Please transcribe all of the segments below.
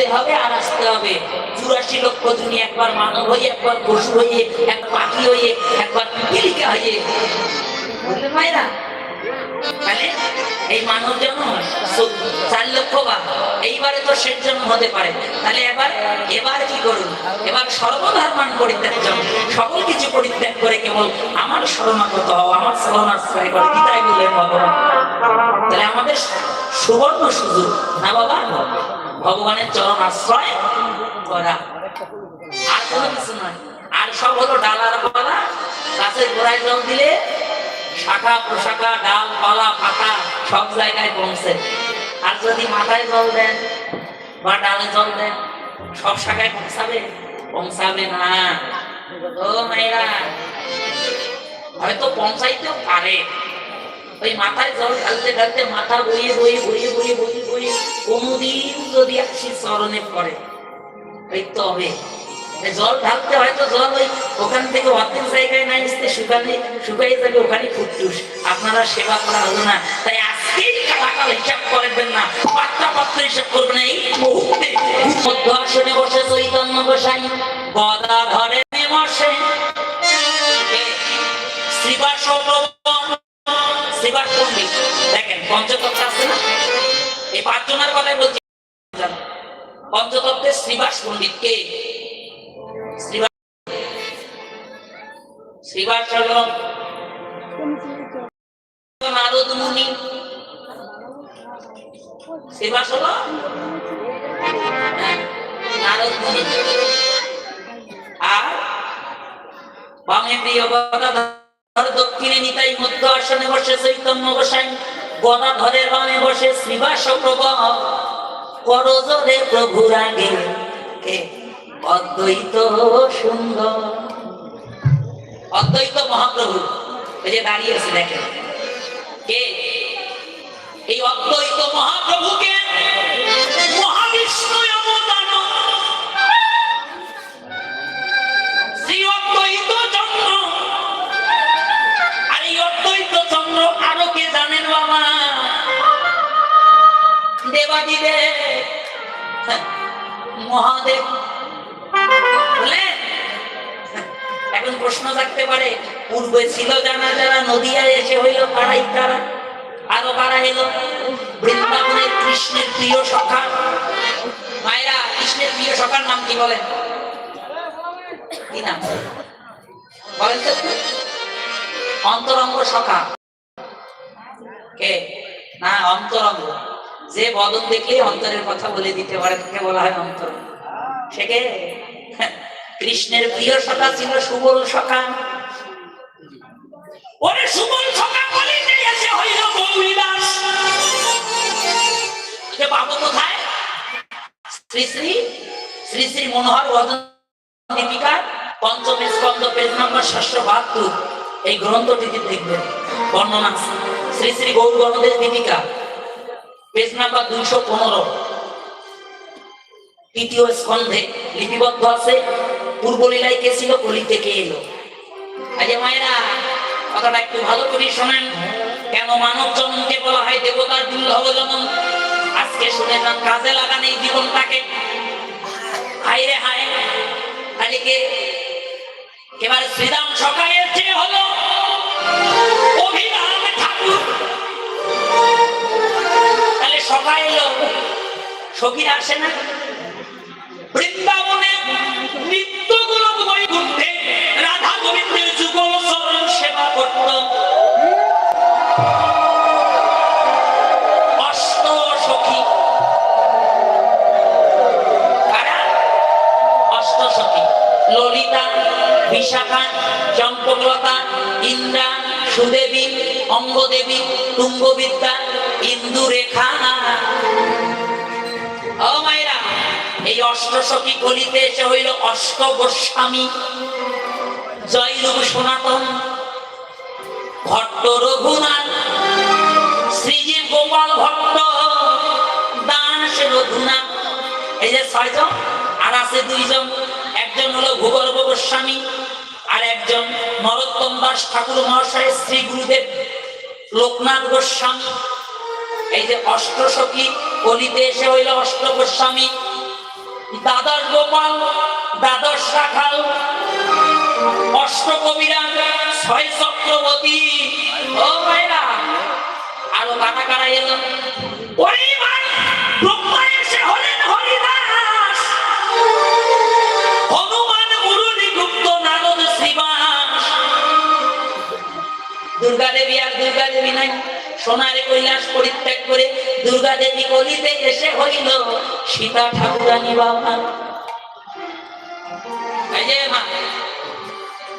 যেতে হবে আর আসতে হবে। চুরাশি লক্ষ তুমি একবার মানব হয়ে, একবার পশু হয়ে এক পাখি হয়ে, একবার পিপিলিকা হয়ে। তাহলে এই মানব জন্ম চার লক্ষ বা এইবারে তো শেষ জন্ম হতে পারে। তাহলে এবার এবার কি করুন? এবার সর্বধর্মান পরিত্যাগ জন্ম সকল কিছু পরিত্যাগ করে কেবল আমার শরণাগত হও, আমার শরণাশ্রয় করে গীতায় বললেন ভগবান। তাহলে আমাদের সুবর্ণ সুযোগ, না বাবা? ভগবানের চরণ আশ্রয় করা। আর কোনো কিছু নয়। আর সব হলো ডালার পালা। গাছের গোড়ায় জল দিলে শাখা, প্রশাখা, ডাল, পালা, পাতা সব জায়গায় পৌঁছে। আর যদি মাথায় জল দেন বা ডালে জল দেন, সব শাখায় পৌঁছাবে? পৌঁছাবে না। ও মাইরা হয়তো পৌঁছাইতেও পারে। ওই মাথায় জল ঢালতে ঢালতে মাথা বইয়ে বইয়ে বইয়ে বইয়ে বইয়ে বইয়ে কোনোদিন যদি আসি চরণে পড়ে ওই জল ঢালতে হয়তো জল ওই ওখান থেকে অর্ধেক জায়গায় না শুকানে শুকাই যাবে, ওখানে ফুটুস আপনারা সেবা করা হলো না। তাই আজকেই টাকা হিসাব করবেন না। পাত্তা পাত্র হিসাব করবেন এই মুহূর্তে বসে চৈতন্য গদা ধরে বসে। শ্রীবাস শ্রীবাস পণ্ডিত দেখেন, পঞ্চতত্ত্ব আছে না? এই পাঁচজনের কথাই বলছি। পঞ্চতত্ত্বের শ্রীবাস পণ্ডিত কে? শ্রীবাস শ্রীবাস হল নারদ মুনি শ্রীবাস হল নারদ মুনি আর বামে প্রিয় দক্ষিণে নিতাই মধ্য আসনে বসে চৈতন্য গোসাই বামে বসে শ্রীবাস প্রবাহ করজরে প্রভুর আগে কে? অদ্বৈত সুন্দর। অদ্বৈত মহাপ্রভু, এই যে দেখেন। কে? এই অদ্বৈত মহাপ্রভুকে দেবাদিদেব মহাদেব। বুঝলেন এখন প্রশ্ন থাকতে পারে, পূর্বে ছিল জানা যারা নদিয়ায় এসে হইল কারাই কারা আরও কারা এলো। কৃষ্ণের প্রিয় সখা। মায়েরা, কৃষ্ণের প্রিয় সখার নাম কি বলেন? কি নাম? অন্তরঙ্গ সখা। কে? না, অন্তরঙ্গ। যে বদন দেখলে অন্তরের কথা বলে দিতে পারে, তাকে বলা হয় অন্তর। সে কে? কৃষ্ণের প্রিয় সখা ছিল সুবল সখা। ওরে সুবল সখা বলিতে এসে হইল গৌরীদাস। পাবো কোথায়? শ্রী শ্রী শ্রী শ্রী মনোহর বদন দীপিকা, পঞ্চম স্কন্দ পেজ নম্বর সাতশো বাহাত্তর। এই গ্রন্থটিতে দেখবেন, বর্ণনা শ্রী শ্রী গৌর দীপিকা। পেজ নাম্বার দুইশো পনেরো। তৃতীয় স্কন্ধে লিপিবদ্ধ আছে পূর্বলীলায় কে ছিল কলি থেকে এলো। আজে মায়েরা, কথাটা একটু ভালো করে শোনেন। কেন মানব জন্মকে বলা হয় দেবতার দুর্লভ জন্ম? আজকে শুনে যান কাজে লাগান এই জীবনটাকে। হাই রে হাই খালিকে এবার শ্রীরাম সকালের যে হলো অভিরাম ঠাকুর। সকাল এলো। সখীরা আসে না? বৃন্দাবনে নিত্যগুলো বৈকুণ্ঠে রাধা গোবিন্দের যুগল চরণ সেবা করত। ললিতা, বিশাখা চম্পকলতা ইন্দ্রা, সুদেবী, অঙ্গদেবী, তুঙ্গবিদ্যা ইন্দুরেখা ও মায়েরা, এই অষ্টসখী গলিতে এসে হইল অষ্ট গোস্বামী জয়রূপ সনাতন, ভট্ট রঘুনাথ শ্রীজীব গোপাল ভট্ট, দাস রঘুনাথ। এই যে ছয়জন, আর আছে দুইজন। একজন হলো ভূগর্ভ গোস্বামী, আর একজন নরোত্তম দাস ঠাকুর মহাশয়ের শ্রী গুরুদেব লোকনাথ গোস্বামী। এই যে অষ্ট অষ্টসখী কলিতে এসে হইল অষ্ট গোস্বামী। দ্বাদশ গোপাল, দ্বাদশ রাখাল অষ্টকবিরা ছয় চক্রবর্তী। ও ভাইরা আরও কাটা কাটা এলো। ওই ভাই, ব্রহ্মা এসে হলেন হরিদাস। হনুমান, মুরলী, গুপ্ত, নারদ, শ্রীবাস। দুর্গা দেবী আর দুর্গা দেবী নাই, সোনারে কৈলাস পরিত্যাগ করে দুর্গা দেবী গলিতে এসে হইল সীতা ঠাকুরানী বাবা।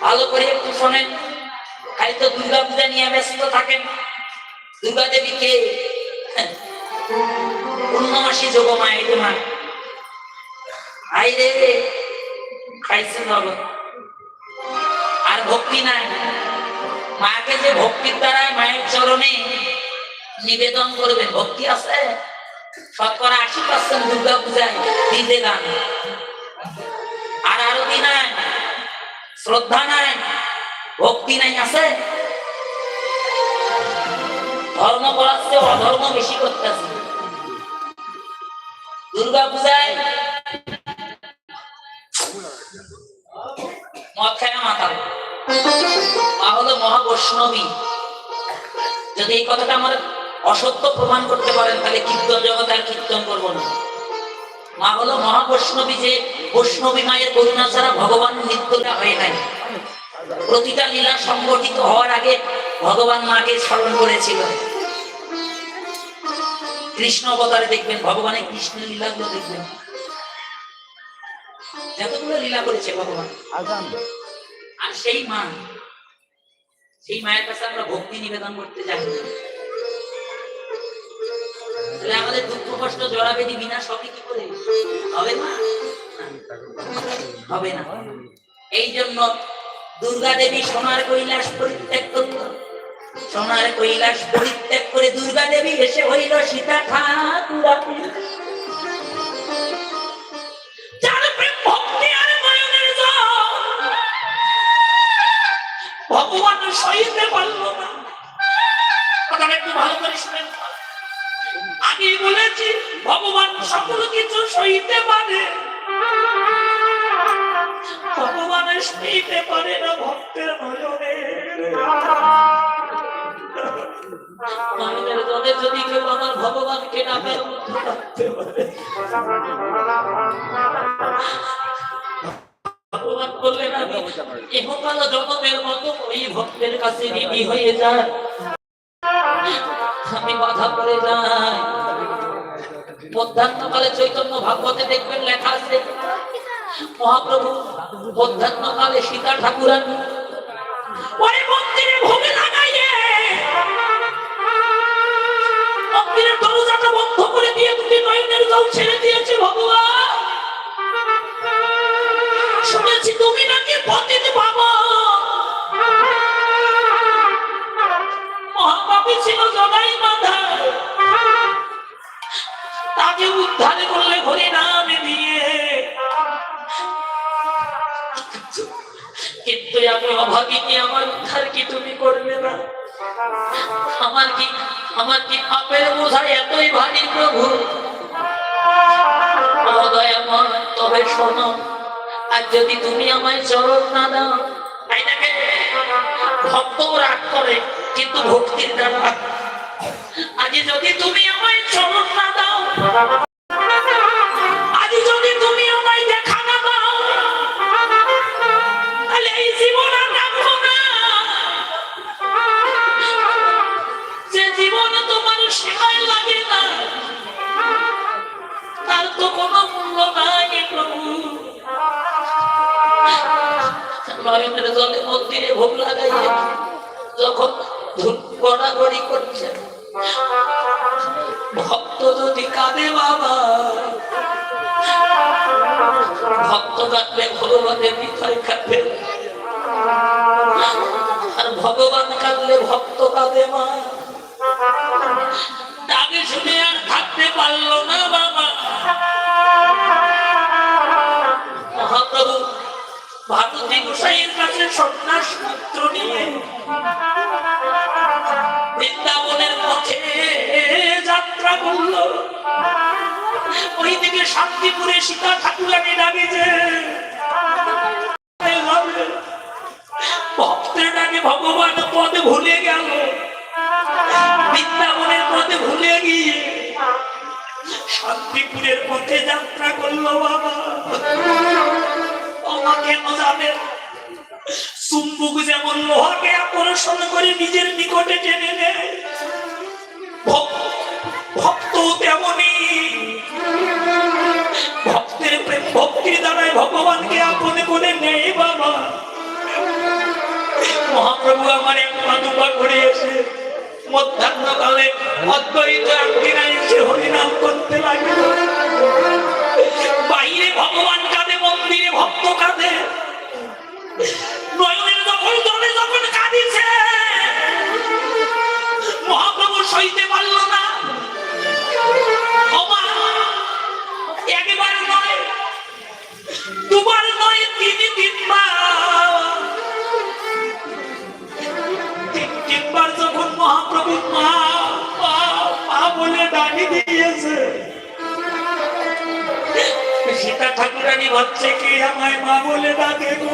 ভালো করে একটু শোনেন। খালি তো দুর্গা পূজা নিয়ে ব্যস্ত থাকেন। দুর্গা দেবী কে পূর্ণমাসী যোগ মা, এই মা। আই রে খাইছে নগদ আর ভক্তি নাই। মাকে যে ভক্তির দ্বারা মায়ের চরণে নিবেদন করবে ভক্তি আছে? শতকরা আশি পার্সেন্ট দুর্গা পূজায় দিতে গান। আর আরতি নাই, শ্রদ্ধা নাই, ভক্তি নাই, আছে? ধর্ম করার চেয়ে অধর্ম বেশি করতেছে। দুর্গা পূজায় মদ খায় মাথা। মা হলো মহাবৈষ্ণবী। যদি এই কথাটা আমার অসত্য প্রমাণ করতে পারেন তাহলে কীর্তন জগতে আর কীর্তন করব না। মা হলো মহাবৈষ্ণবী যে বৈষ্ণবী মায়ের করুণা ছাড়া ভগবান নিত্যটা হয়ে নাই। প্রতিটা লীলা সংগঠিত হওয়ার আগে ভগবান মাকে স্মরণ করেছিল। কৃষ্ণ অবতারে দেখবেন ভগবানের কৃষ্ণ লীলাগুলো দেখবেন। যতগুলো লীলা করেছে ভগবান। আর সেই মা সেই মায়ের কাছে আমরা ভক্তি নিবেদন করতে যাই। তাহলে আমাদের দুঃখ, কষ্ট জড়াবেদি বিনা সবই কি করে? হবে না? হবে না। এই জন্য দুর্গা দেবী সোনার কৈলাস পরিত্যাগ করল সোনার কৈলাস পরিত্যাগ করে দুর্গা দেবী এসে হইল সীতা জল। ভগবান সইতে পারল না কথাটা একটু ভালো করে শুনেন। আমি বলেছি, ভগবান সকল কিছু সইতে পারে। ভগবানের সইতে পারে না ভক্তের নয়নে। যদি কেউ আমার বললেন আমি মতো ওই ভক্তের কাছে হয়ে যায় আমি বাধা পড়ে যাই। চৈতন্য ভাগবতে দেখবেন লেখা আছে, মহাপ্রভু মধ্যাহ্নকালে সীতা ঠাকুরানী মন্দিরের দরজাটা বন্ধ করে দিয়ে দুটি নয়নের জল তবে শোনো, আর যদি তুমি আমায় চরণ না দাও, তাই নাকি? ভক্ত রাগ করে, কিন্তু ভক্তির দ্বারা। আজ যদি তুমি আমায় চরণ না দাও নয়নের জলে মন্দিরে ভোগ লাগাইয়ে যখন গড়াগড়ি করছে, ভক্ত যদি কাঁদে বাবা, ভক্ত কাঁদলে ভগবানের হৃদয় কাঁদবে। আর ভগবান কাঁদলে ভক্ত কাঁদে মা। ডাকে শুনে আর থাকতে পারল না গোসাইয়ের কাছে সন্ন্যাস পুত্র বৃন্দাবনের পথে যাত্রা করল। ওইদিকে শান্তিপুরে সীতা ঠাকুর ডাকে ডাকে যে ভক্তের ডাকে ভগবান পদে ভুলে গেল। বৃন্দাবনের পথে ভুলে গিয়ে শান্তিপুরের পথে যাত্রা করল বাবা। বাবা কেন চুম্বুক যেমন লোহাকে আকর্ষণ করে নিজের নিকটে টেনে নেয়, ভক্ত তেমনি ভক্তের ভক্তির দ্বারাই ভগবানকে আপনে করে নেই বাবা। মহাপ্রভু আমার এক পাদুকা করে এসে মধ্যাহ্নকালে অদ্বৈত একদিনা এসে হরিনাম করতে লাগল। বাইরে ভগবান ভক্ত নয়নের যখন দলে যখন কাঁদিছে মহাপ্রভু সইতে পারল না। একবার নয় দুবার ঠাকুরানি ভাবছে কি আমায় মা বলে ডাকে গো?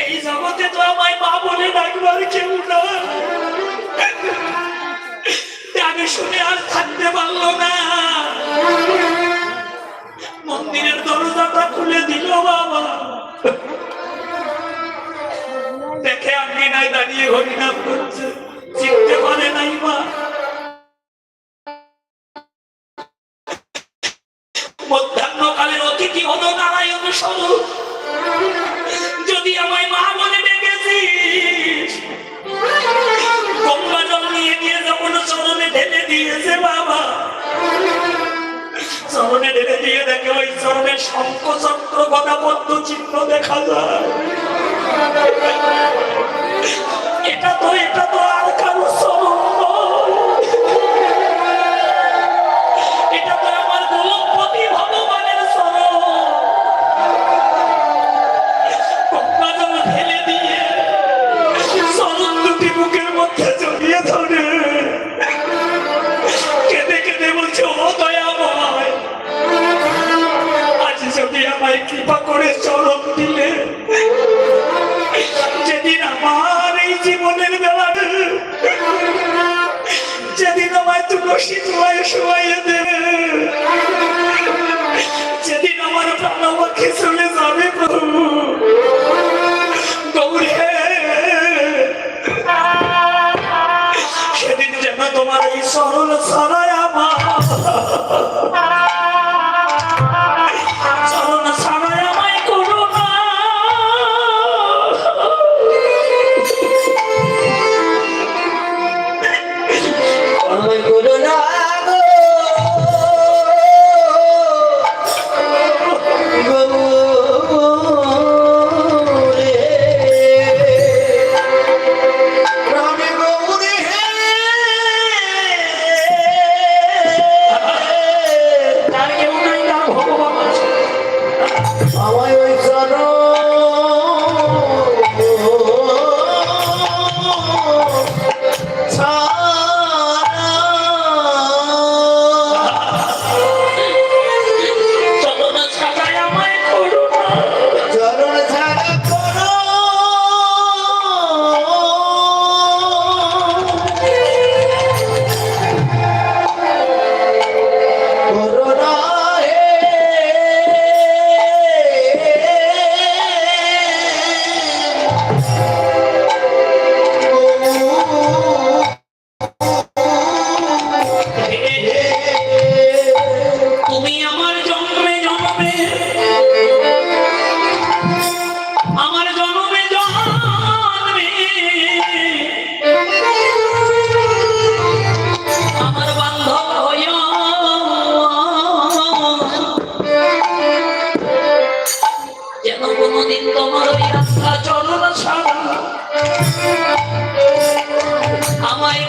এই জগতে তো আমায় মা বলে ডাকবার কেউ না আমি শুনে আর থাকতে পারল না। মন্দিরের দরজাটা খুলে দিল বাবা। দেখে আপনি নাই দাঁড়িয়ে হরিনাম করছে চিনতে পারে নাই মা কোনদিন তোমার ওই রাস্তা চলো না আমায়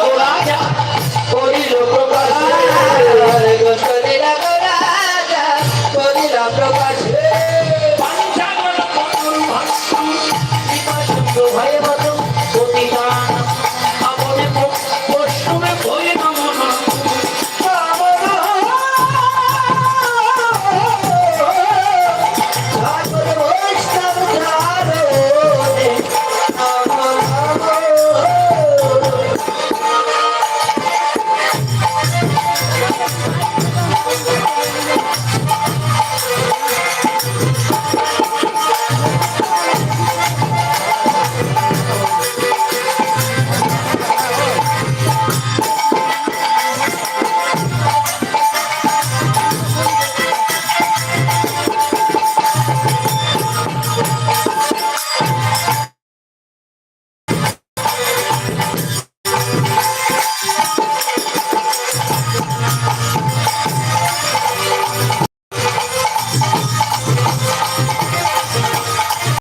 Olaya.